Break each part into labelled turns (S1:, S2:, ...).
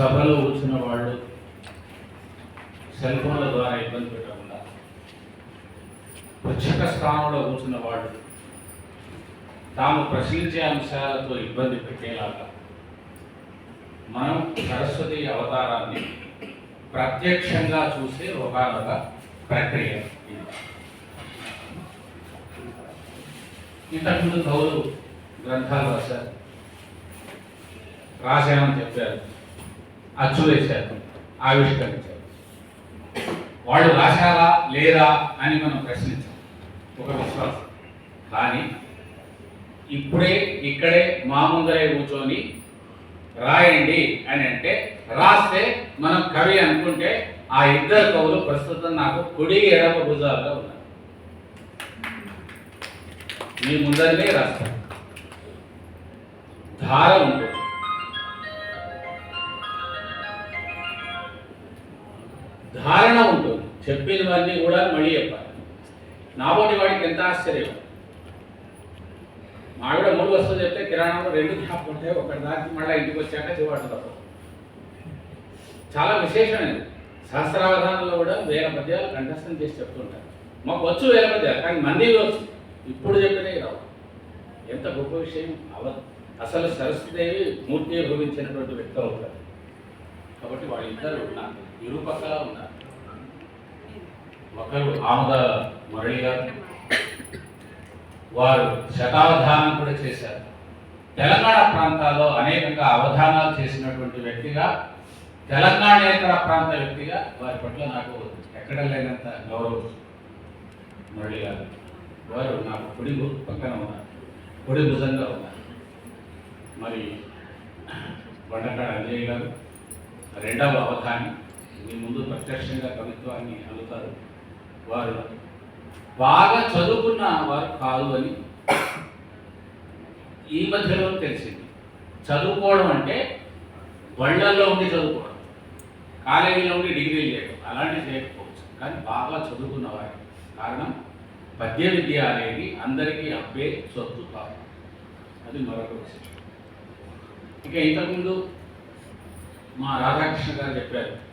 S1: సభలో కూర్చున్న వాళ్ళు సెల్ ఫోన్ల ద్వారా ఇబ్బంది పెట్టకుండా ప్రత్యేక స్థానంలో కూర్చున్న వాళ్ళు తాము ప్రశ్నించే అంశాలతో ఇబ్బంది పెట్టేలాగా మనం సరస్వతి అవతారాన్ని ప్రత్యక్షంగా చూసే ఒకనొక ప్రక్రియ ఇది. ఇంతకుముందు కవులు గ్రంథాలు రాశారు రాశామని చెప్పారు అచ్చు వేశారు ఆవిష్కరించారు. వాళ్ళు రాశారా లేరా అని మనం ప్రశ్నించాం. ఒక విశ్వాసం. కానీ ఇప్పుడే ఇక్కడే మా ముందరే కూర్చొని రాయండి అని అంటే రాస్తే మనం కవి అనుకుంటే ఆ ఇద్దరు కవులు ప్రస్తుతం నాకు కుడి ఎడమ భుజాలుగా ఉన్నారు. మీ ముందరనే రాస్తారు. ధార ఉంటుంది. ధారణ ఉంటుంది. చెప్పినవన్నీ కూడా మళ్ళీ చెప్పాలి. నాబోటి వాడికి ఎంత ఆశ్చర్యం. మావిడ మూడు వస్తువులు చెప్తే కిరాణంలో రెండు జ్ఞాపకం ఉంటాయి. ఒకటి దానికి మళ్ళీ ఇంటికి వచ్చాక చివాటు తప్ప చాలా విశేషమైనది. సహస్రావధానంలో కూడా వేల పద్యాలు కంఠస్థం చేసి చెప్తుంటారు. మాకు వచ్చు వేల పద్యాలు కానీ మంది వచ్చు. ఇప్పుడు చెప్పినవి రావు. ఎంత గొప్ప విషయం. అవ అసలు సరస్వతిదేవి మూర్తి భవించినటువంటి వ్యక్తి అవుతారు కాబట్టి వాళ్ళిద్దరు నాకు ఇరుపక్కల ఉన్నారు. ఒకరు ఆముద మురళి గారు వారు శతావధానం కూడా చేశారు. తెలంగాణ ప్రాంతాల్లో అనేకంగా అవధానాలు చేసినటువంటి వ్యక్తిగా తెలంగాణేతర ప్రాంత వ్యక్తిగా వారి పట్ల నాకు ఎక్కడ లేనంత గౌరవం మురళి గారు. వారు నాకు పొడి పక్కన ఉన్నారు. పొడి భుజంగా ఉన్నారు. మరి వండకాడ అంజయ్య గారు రెండవ అవధాని. మీ ముందు ప్రత్యక్షంగా కవిత్వాన్ని అల్లుతారు వారు బాగా చదువుకున్న వారు కాదు అని ఈ మధ్యలో తెలిసింది. చదువుకోవడం అంటే బళ్ళల్లో ఉండి చదువుకోవడం. కాలేజీలో ఉండి డిగ్రీ చేయడం. అలాంటివి చేయకపోవచ్చు. కానీ బాగా చదువుకున్న వారు. కారణం పద్య విద్య అనేది అందరికీ అబ్బే సొత్తు కాదు అది మరొక విషయం ఇక ఇంతకుముందు మా రాధాకృష్ణ గారు చెప్పారు.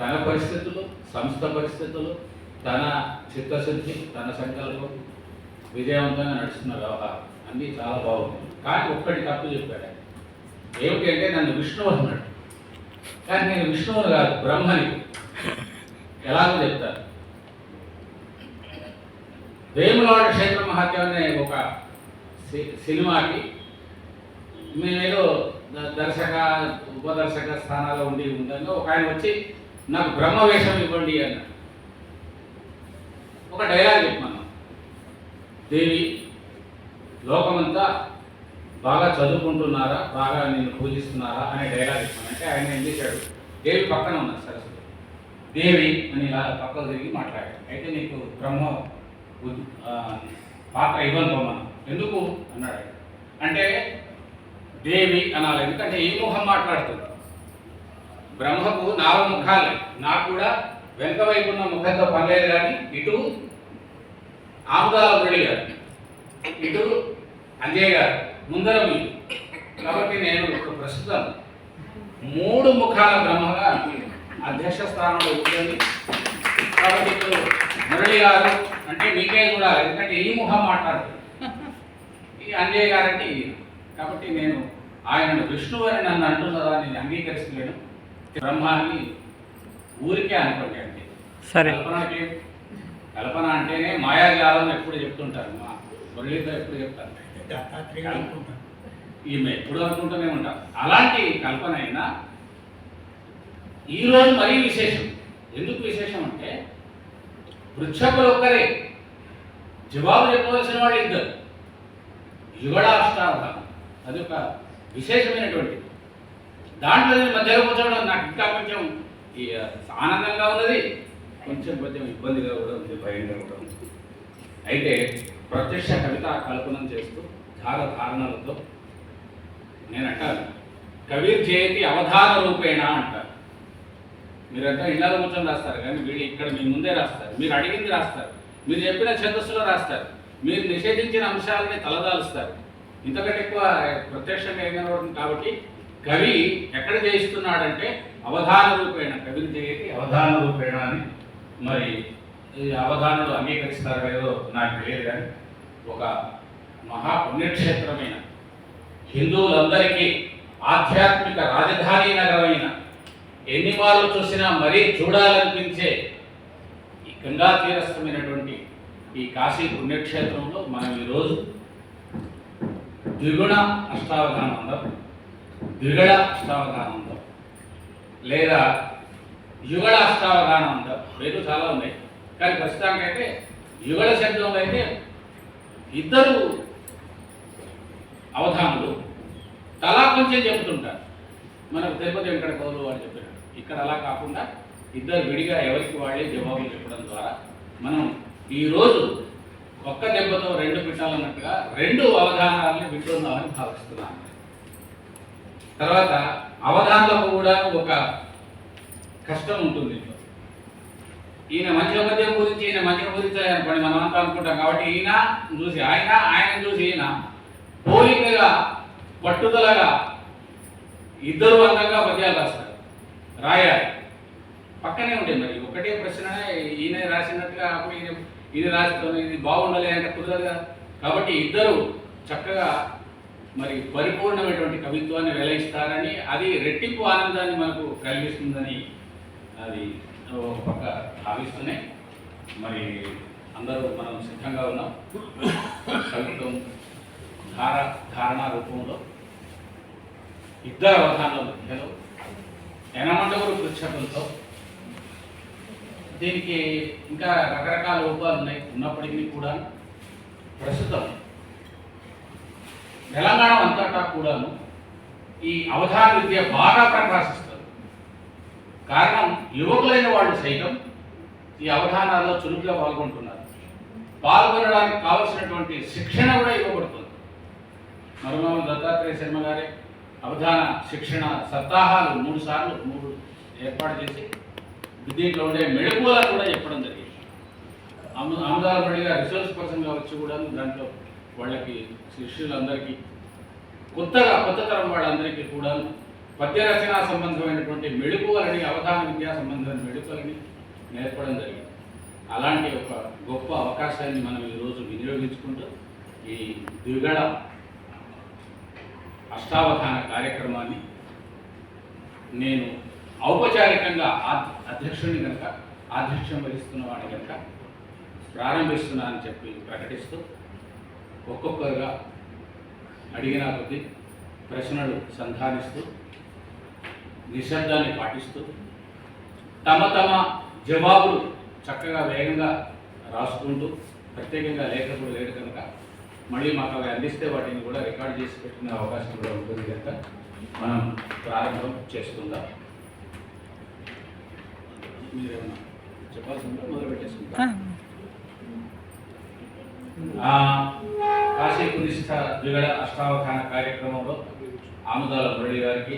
S1: తన పరిస్థితులు సంస్థ పరిస్థితులు తన చిత్తశుద్ధి తన సంకల్పం విజయవంతంగా నడుస్తున్న వ్యవహారం. అన్నీ చాలా బాగుంది. కానీ ఒక్కటి తప్పు చెప్పాడు ఆయన. ఏమిటి అంటే నన్ను విష్ణువు అన్నాడు. కానీ నేను విష్ణువుని కాదు బ్రహ్మని. ఎలాగో చెప్తాను. వేములవాడ క్షేత్ర మహాత్యం అనే ఒక సి- సినిమాకి మేమేదో దర్శక ఉపదర్శక స్థానాల్లో ఉండి ఉండగా ఒక ఆయన వచ్చి నాకు బ్రహ్మ వేషం ఇవ్వండి అన్నాడు. ఒక డైలాగ్ చెప్పాను దేవి లోకమంతా బాగా చదువుకుంటున్నారా? బాగా నేను పూజిస్తున్నారా? అనే డైలాగ్ చెప్పాను అంటే ఆయన ఏం చేశాడు? దేవి పక్కన ఉన్నారు సరస్వతి దేవి అని ఇలా పక్కకు తిరిగి మాట్లాడాడు. అయితే నీకు బ్రహ్మ పాత్ర ఇవ్వను పోమను ఎందుకు? అన్నాడు అంటే దేవి అనాలి. ఎందుకంటే ఈ ముఖం మాట్లాడుతుంది. బ్రహ్మకు నాలుగు ముఖాలే. నాకు కూడా వెనక వైపు ఉన్న ముఖంతో పర్లేదు కానీ ఇటు ఆముదాల మురళి గారు ఇటు అంజయ్ గారు ముందర మీరు కాబట్టి నేను ఇప్పుడు ప్రస్తుతం మూడు ముఖాల బ్రహ్మగా అధ్యక్ష స్థానంలో ఉంటుంది కాబట్టి ఇప్పుడు మురళి గారు అంటే మీకే కూడా ఎందుకంటే ఈ ముఖం మాట్లాడుతుంది. ఈ అంజయ్ గారు అంటే ఈయన. కాబట్టి నేను ఆయనను విష్ణువు అని నన్ను అంటున్నదా నేను అంగీకరిస్తలేను. బ్రహ్మ అని ఊరికే అనుకోండి అంటే
S2: సరే.
S1: కల్పనకి కల్పన అంటేనే మాయాజాలం ఎప్పుడు చెప్తుంటారు. మా మురళితో ఎప్పుడు చెప్తారు. ఈమె ఎప్పుడు అనుకుంటూనే ఉంటాం అలాంటి కల్పన అయినా ఈరోజు మరీ విశేషం. ఎందుకు విశేషం అంటే పృచ్ఛకులు ఒక్కరే. జవాబు చెప్పవలసిన వాళ్ళు ఇద్దరు. యుగడాష్టావధానం అది ఒక విశేషమైనటువంటి. దాంట్లో నేను మధ్యలో కూర్చోవడం నాకు ఇంకా కొంచెం ఆనందంగా ఉన్నది. కొంచెం కొంచెం ఇబ్బందిగా కూడా ఉంది భయంగా కూడా ఉంది. అయితే ప్రత్యక్ష కవిత కల్పనం చేస్తూ ధార ధారణలతో నేను అంటాను కవిర్ జయతి అవధాన రూపేణ అంటారు. మీరంతా ఇళ్ళలో కూర్చొని రాస్తారు కానీ వీళ్ళు ఇక్కడ మీ ముందే రాస్తారు. మీరు అడిగింది రాస్తారు. మీరు చెప్పిన ఛందస్సులో రాస్తారు. మీరు నిషేధించిన అంశాలని తలదాలుస్తారు. ఇంతకంటే ఎక్కువ ప్రత్యక్షంగా ఏం కనబడుతుంది కాబట్టి కవి ఎక్కడ జయిస్తున్నాడంటే అవధాన రూపేణ కవిని చేయటి అవధాన రూపేణ అని మరి ఈ అవధానులు అంగీకరిస్తారో లేదో నాకు తెలియదు కానీ ఒక మహా పుణ్యక్షేత్రమైన హిందువులందరికీ ఆధ్యాత్మిక రాజధాని నగరమైన ఎన్ని మార్లు చూసినా మరీ చూడాలనిపించే ఈ గంగా తీరస్థమైనటువంటి ఈ కాశీ పుణ్యక్షేత్రంలో మనం ఈరోజు ద్విగుణ అష్టావధానం ఉందాం ద్విగళ అష్టావధానం లేదా యుగళ అష్టావధానం ఉందాం పేర్లు చాలా ఉన్నాయి. కానీ ప్రస్తుతానికైతే యుగళ శబ్దంలో అయితే ఇద్దరు అవధానులు తలా కొంచెం చెబుతుంటారు. మనకు తిరుపతి వెంకట కవులు వాడు చెప్పారు ఇక్కడ అలా కాకుండా ఇద్దరు విడిగా ఎవరికి వాళ్ళే జవాబులు చెప్పడం ద్వారా మనం ఈరోజు ఒక్క దెబ్బతో రెండు పిట్టాలన్నట్టుగా రెండు అవగాహనల్ని వింటున్నామని భావిస్తున్నాను. తర్వాత అవగాహనలకు కూడా ఒక కష్టం ఉంటుంది. ఇంట్లో. ఈయన మంచి మధ్య గురించి ఈయన మంచి గురించి మనం అంతా అనుకుంటాం. కాబట్టి ఈయన చూసి ఆయన ఆయన చూసి ఈయన పోలికగా పట్టుదలగా ఇద్దరు అందంగా పద్యాలు రాస్తారు. రాయాలి. పక్కనే ఉండే మరి. ఒకటే ప్రశ్న ఈయన రాసినట్టుగా అప్పుడు ఈయన ఇది రాష్ట్రం ఇది బాగుండాలి అంటే కుదరదు కదా. కాబట్టి ఇద్దరు చక్కగా మరి పరిపూర్ణమైనటువంటి కవిత్వాన్ని వెలయిస్తారని అది రెట్టింపు ఆనందాన్ని మనకు కలిగిస్తుందని అది ఒక పక్క భావిస్తూనే మరి అందరూ మనం సిద్ధంగా ఉన్నాం. కవిత్వం ధార ధారణ రూపంలో ఇద్దరు అవధానాల మధ్యలో ఎనమండవులు పృచ్ఛకంతో దీనికి ఇంకా రకరకాల రూపాలు ఉన్నాయి. ఉన్నప్పటికీ కూడా ప్రస్తుతం తెలంగాణ అంతటా కూడాను ఈ అవధాన విద్య బాగా ప్రకాశిస్తారు కారణం యువకులైన వాళ్ళు సైతం ఈ అవధానాల్లో చురుగ్గా పాల్గొంటున్నారు. పాల్గొనడానికి కావలసినటువంటి శిక్షణ కూడా ఇవ్వబడుతుంది. మరుమామ దత్తాత్రేయ శర్మ గారి అవధాన శిక్షణ సప్తాహాలు మూడు సార్లు మూడు ఏర్పాటు చేసి దీంట్లో ఉండే మెళకువలను కూడా చెప్పడం జరిగింది. అము అమదాల పడిగా రిసోర్స్ పర్సన్గా వచ్చి కూడా దాంట్లో వాళ్ళకి శిష్యులందరికీ కొత్తగా కొత్త తరం వాళ్ళందరికీ కూడా పద్య రచన సంబంధమైనటువంటి మెళకువలని అవధాన విద్యా సంబంధమైన మెళకువలని నేర్పడం జరిగింది. అలాంటి ఒక గొప్ప అవకాశాన్ని మనం ఈరోజు వినియోగించుకుంటూ ఈ దిగడ అష్టావధాన కార్యక్రమాన్ని నేను ఔపచారికంగా అధ్యక్షుడిని కనుక ఆధ్యక్షం వహిస్తున్న వాడిని కనుక ప్రారంభిస్తున్నానని చెప్పి ప్రకటిస్తూ ఒక్కొక్కరుగా అడిగిన కొద్దీ ప్రశ్నలు సంధానిస్తూ నిశ్శబ్దాన్ని పాటిస్తూ తమ తమ జవాబులు చక్కగా వేగంగా రాసుకుంటూ ప్రత్యేకంగా లేఖకుడు లేడు కనుక మళ్ళీ మాకు అవి అందిస్తే వాటిని కూడా రికార్డ్ చేసి పెట్టుకునే అవకాశం కూడా ఉంటుంది కనుక మనం ప్రారంభం చేసుకుందాం. మీరేమన్నా మొదలు పెట్టేసుకుంటాం కాశీ ద్విగడ అష్టావధాన కార్యక్రమంలో ఆముదాల మురళి గారికి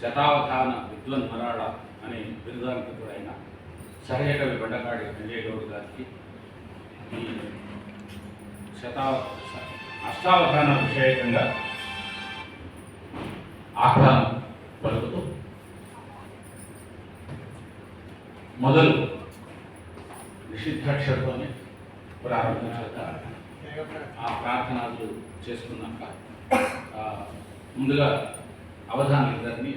S1: శతావధాన విద్వన్ మరాళ అనే బిరుదానికి కూడా అయిన సహజకవి బండకాడి సంజయ్ గౌడ్ గారికి ఈ శతావ అష్టావధాన విషయకంగా ఆహ్వానం పలుకుతూ మొదలు నిషిద్ధాక్షరతోనే ప్రారంభించాక ఆ ప్రార్థనలు చేసుకున్నాక ముందుగా అవధానం ఇద్దరిని